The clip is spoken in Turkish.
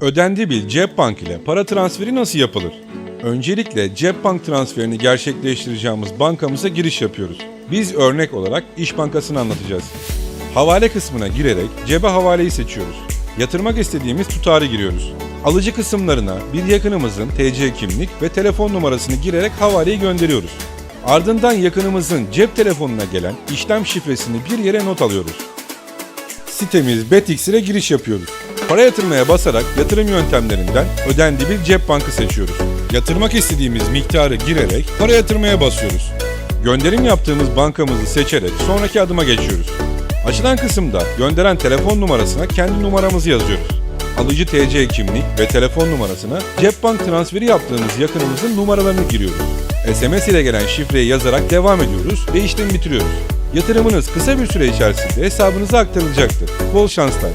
Ödendibil Cep Bank ile para transferi nasıl yapılır? Öncelikle Cep Bank transferini gerçekleştireceğimiz bankamıza giriş yapıyoruz. Biz örnek olarak İş Bankası'nı anlatacağız. Havale kısmına girerek cebe havaleyi seçiyoruz. Yatırmak istediğimiz tutarı giriyoruz. Alıcı kısımlarına bir yakınımızın TC kimlik ve telefon numarasını girerek havaleyi gönderiyoruz. Ardından yakınımızın cep telefonuna gelen işlem şifresini bir yere not alıyoruz. Sitemiz Betix'e giriş yapıyoruz. Para yatırmaya basarak yatırım yöntemlerinden Ödendibil Cep Bankı seçiyoruz. Yatırmak istediğimiz miktarı girerek para yatırmaya basıyoruz. Gönderim yaptığımız bankamızı seçerek sonraki adıma geçiyoruz. Açılan kısımda gönderen telefon numarasına kendi numaramızı yazıyoruz. Alıcı TC kimlik ve telefon numarasına cep bank transferi yaptığımız yakınımızın numaralarını giriyoruz. SMS ile gelen şifreyi yazarak devam ediyoruz ve işlemi bitiriyoruz. Yatırımınız kısa bir süre içerisinde hesabınıza aktarılacaktır. Bol şanslar.